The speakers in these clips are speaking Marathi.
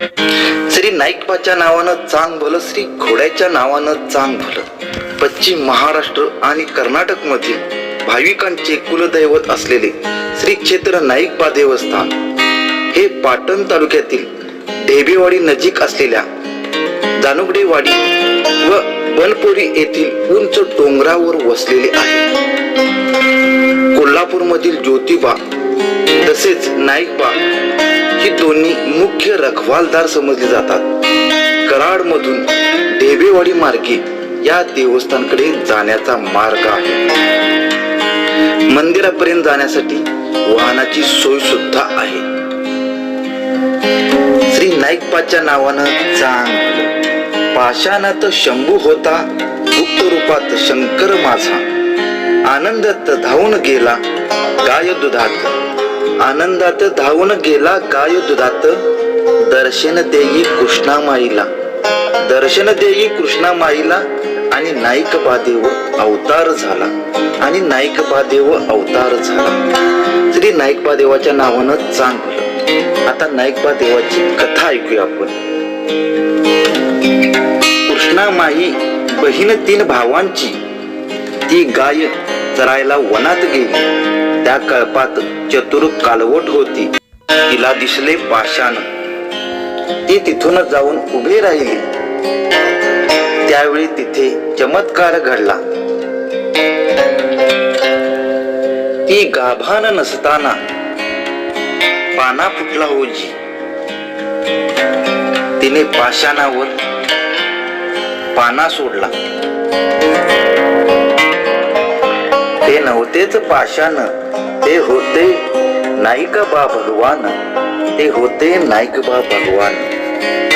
श्री नाईकबाच्या नावानं चांग भलं श्री घोड्याच्या नावानं चांग भलं पश्चिम महाराष्ट्र आणि कर्नाटक मधील भाविकांचे कुलदैवत असलेले श्री क्षेत्र नाईकबा देवस्थान हे पाटण तालुक्यातील ढेबेवाडी नजीक असलेल्या जानुगडेवाडी व बनपोरी येथील उंच डोंगरावर वसलेले आहे. कोल्हापूरमधील ज्योतिबा तसेच नाईकबा ही दोन्ही मुख्य रखवालदार समजले जातात. कराडमधून ढेबेवाडी मार्गे या देवस्थानकडे जाण्याचा मार्ग आहे. मंदिरापर्यंत जाण्यासाठी वाहनाची सोय सुद्धा आहे. श्री नाईकपाच्या नावानं चांग पाषाणात शंभू होता गुप्त रूपात शंकर माझा. आनंदात धावून गेला गाय दुधात आनंदात धावून गेला गाय दुधात दर्शन देई कृष्णा माईला. दर्शन देई कृष्णा माईला आणि नाईक बादेव अवतार झाला. आणि नाईक बादेव अवतार झाला. श्री नाईक बादेवाच्या नावानं चांगलं. आता नाईक बादेवाची कथा ऐकूया आपण. कृष्णा माई बहीण तीन भावांची. ती गाय चरायला वनात गेली. त्या कळपात चतुर कालवट होती. तिला दिसले पाषाण. ती तिथून जाऊन उभे राहिली. त्यावेळी तिथे चमत्कार घडला. ती गाभान नसताना पाना फुटला होजी तिने पाषाणावर पाना सोडला. हे नव्हतेच पाषाण. ते होते नाईकबा भगवान. ते होते नाईकबा भगवान.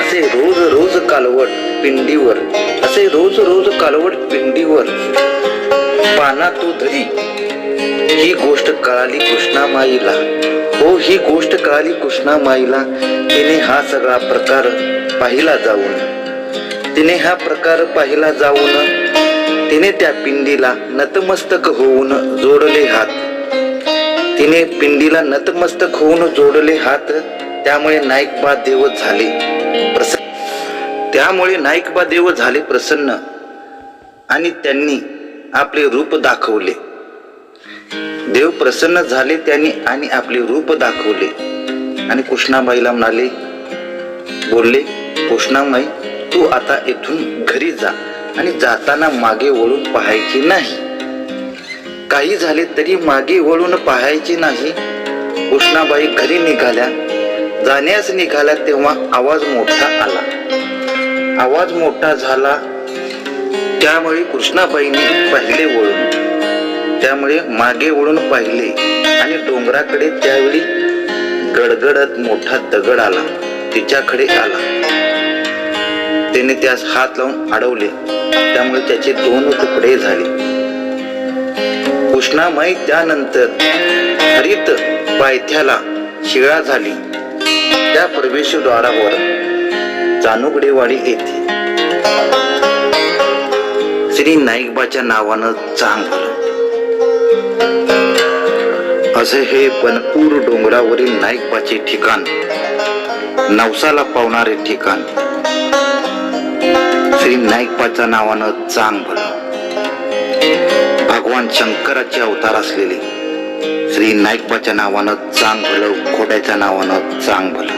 असे रोज रोज कालवट पिंडीवर. असे रोज रोज कालवट पिंडीवर. पाना तो धरी. ही गोष्ट कळाली कृष्णामाईला. हो ही गोष्ट कळाली कृष्णामाईला. तिने हा सगळा प्रकार पाहिला जाऊन. तिने हा प्रकार पाहिला जाऊन तिने त्या पिंडीला नतमस्तक होऊन जोडले हात. तिने पिंडीला नतमस्तक होऊन जोडले हात त्यामुळे नाईकबा देव झाले प्रसन्न त्यामुळे नाईकबा देव झाले प्रसन्न आणि त्यांनी आपले रूप दाखवले. देव प्रसन्न झाले त्यांनी आणि आपले रूप दाखवले. आणि कृष्णाबाईला म्हणाले बोलले कृष्णामाई तू आता इथून घरी जा. आणि जाताना मागे वळून पाहायची नाही. काही झाले तरी मागे वळून पाहायची नाही. कृष्णाबाई घरी निघाल्या. जाण्यास निघाल्या तेव्हा आवाज मोठा आला. आवाज मोठा झाला. त्यामुळे कृष्णाबाईने पाहिले वळून त्यामुळे मागे वळून पाहिले आणि डोंगराकडे त्यावेळी गडगडत मोठा दगड आला. तिच्याकडे आला. त्याने त्यास हात लावून अडवले. त्यामुळे त्याचे दोन तुकडे झाले. उष्णामय त्यानंतर हरित पायथ्याला शिळा झाली. त्या प्रवेशद्वारावर चानुगडेवाडी येथे. श्री नाईकबाच्या नावानं चांग असे हे पनपूर डोंगरावरील नाईकबाचे ठिकाण नवसाला पावणारे ठिकाण. श्री नाईकबाच्या नावानं चांग भलं भगवान शंकराचे अवतार असलेले श्री नाईकबाच्या नावानं चांग भलं खोड्याच्या नावानं चांग भलं